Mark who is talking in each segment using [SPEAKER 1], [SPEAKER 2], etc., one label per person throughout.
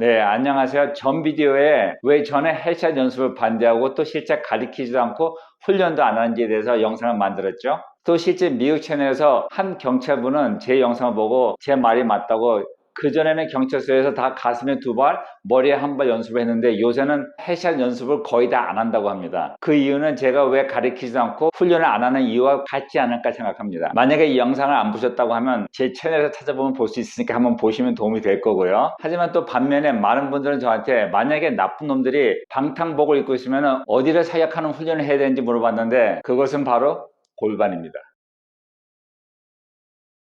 [SPEAKER 1] 네, 안녕하세요. 전 비디오에 왜 전에 헬샷 연습을 반대하고 또 실제 가리키지도 않고 훈련도 안 하는지에 대해서 영상을 만들었죠. 또 실제 미국 채널에서 한 경찰분은 제 영상을 보고 제 말이 맞다고 그전에는 경찰서에서 다 가슴에 두 발, 머리에 한 발 연습을 했는데 요새는 헬샷 연습을 거의 다 안 한다고 합니다. 그 이유는 제가 왜 가르치지 않고 훈련을 안 하는 이유와 같지 않을까 생각합니다. 만약에 이 영상을 안 보셨다고 하면 제 채널에서 찾아보면 볼 수 있으니까 한번 보시면 도움이 될 거고요. 하지만 또 반면에 많은 분들은 저한테 만약에 나쁜 놈들이 방탕복을 입고 있으면 어디를 사격하는 훈련을 해야 되는지 물어봤는데 그것은 바로 골반입니다.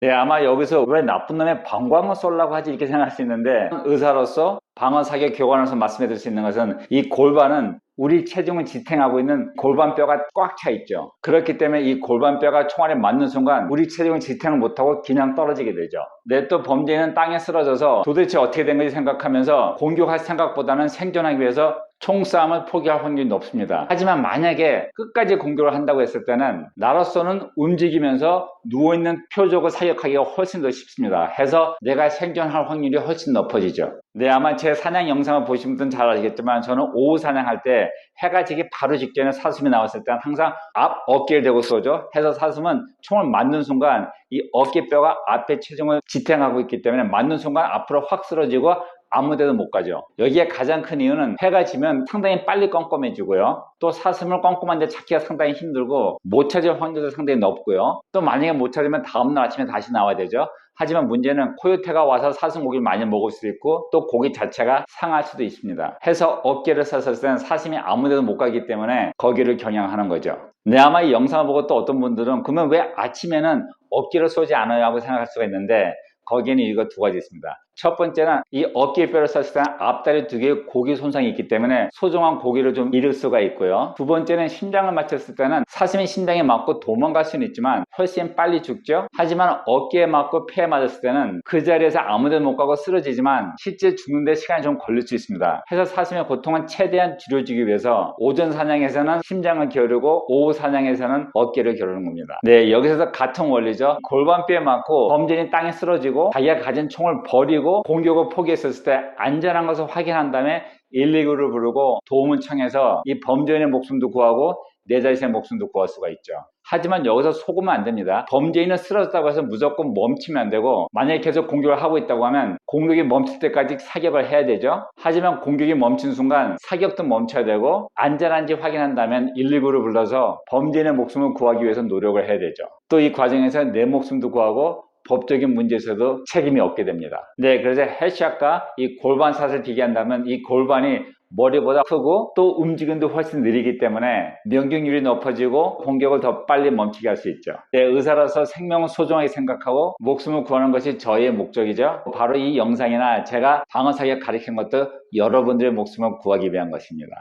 [SPEAKER 1] 네, 아마 여기서 왜 나쁜 놈의 방광을 쏠라고 하지 이렇게 생각할 수 있는데 의사로서 방어 사격 교관으로서 말씀해 드릴 수 있는 것은 이 골반은 우리 체중을 지탱하고 있는 골반뼈가 꽉 차 있죠. 그렇기 때문에 이 골반뼈가 총알에 맞는 순간 우리 체중을 지탱을 못하고 그냥 떨어지게 되죠. 네, 또 범죄는 땅에 쓰러져서 도대체 어떻게 된 건지 생각하면서 공격할 생각보다는 생존하기 위해서 총싸움을 포기할 확률이 높습니다. 하지만 만약에 끝까지 공격을 한다고 했을 때는 나로서는 움직이면서 누워있는 표적을 사격하기가 훨씬 더 쉽습니다. 해서 내가 생존할 확률이 훨씬 높아지죠. 네, 아마 제 사냥 영상을 보신 분들은 잘 아시겠지만 저는 오후 사냥할 때 해가 지기 바로 직전에 사슴이 나왔을 때는 항상 앞 어깨를 대고 쏘죠. 해서 사슴은 총을 맞는 순간 이 어깨뼈가 앞에 체중을 지탱하고 있기 때문에 맞는 순간 앞으로 확 쓰러지고 아무 데도 못 가죠. 여기에 가장 큰 이유는 해가 지면 상당히 빨리 껌껌해지고요. 또 사슴을 껌껌한데 찾기가 상당히 힘들고 못 찾을 확률도 상당히 높고요. 또 만약에 못 찾으면 다음날 아침에 다시 나와야 되죠. 하지만 문제는 코요테가 와서 사슴 고기를 많이 먹을 수도 있고 또 고기 자체가 상할 수도 있습니다. 해서 어깨를 썼을 때는 사슴이 아무 데도 못 가기 때문에 거기를 겨냥하는 거죠. 네, 아마 이 영상을 보고 또 어떤 분들은 그러면 왜 아침에는 어깨를 쏘지 않아요? 하고 생각할 수가 있는데 거기에는 이유가 두 가지 있습니다. 첫 번째는 이 어깨뼈를 썼을 때 앞다리 두 개의 고기 손상이 있기 때문에 소중한 고기를 좀 잃을 수가 있고요. 두 번째는 심장을 맞췄을 때는 사슴이 심장에 맞고 도망갈 수는 있지만 훨씬 빨리 죽죠. 하지만 어깨에 맞고 폐에 맞았을 때는 그 자리에서 아무데도 못 가고 쓰러지지만 실제 죽는데 시간이 좀 걸릴 수 있습니다. 해서 사슴의 고통은 최대한 줄여주기 위해서 오전 사냥에서는 심장을 기르고 오후 사냥에서는 어깨를 기르는 겁니다. 네, 여기서 같은 원리죠. 골반뼈에 맞고 범죄인 땅에 쓰러지고 자기가 가진 총을 버리고 공격을 포기했었을 때 안전한 것을 확인한 다음에 119를 부르고 도움을 청해서 이 범죄인의 목숨도 구하고 내 자신의 목숨도 구할 수가 있죠. 하지만 여기서 속으면 안 됩니다. 범죄인은 쓰러졌다고 해서 무조건 멈추면 안 되고 만약에 계속 공격을 하고 있다고 하면 공격이 멈출 때까지 사격을 해야 되죠. 하지만 공격이 멈춘 순간 사격도 멈춰야 되고 안전한지 확인한다면 119를 불러서 범죄인의 목숨을 구하기 위해서 노력을 해야 되죠. 또 이 과정에서 내 목숨도 구하고 법적인 문제에서도 책임이 없게 됩니다. 네, 그래서 헬샷과 이 골반 샷을 비교한다면 이 골반이 머리보다 크고 또 움직임도 훨씬 느리기 때문에 명중률이 높아지고 공격을 더 빨리 멈추게 할 수 있죠. 네, 의사로서 생명을 소중하게 생각하고 목숨을 구하는 것이 저희의 목적이죠. 바로 이 영상이나 제가 방어 사격 가리킨 것도 여러분들의 목숨을 구하기 위한 것입니다.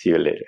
[SPEAKER 1] See you later.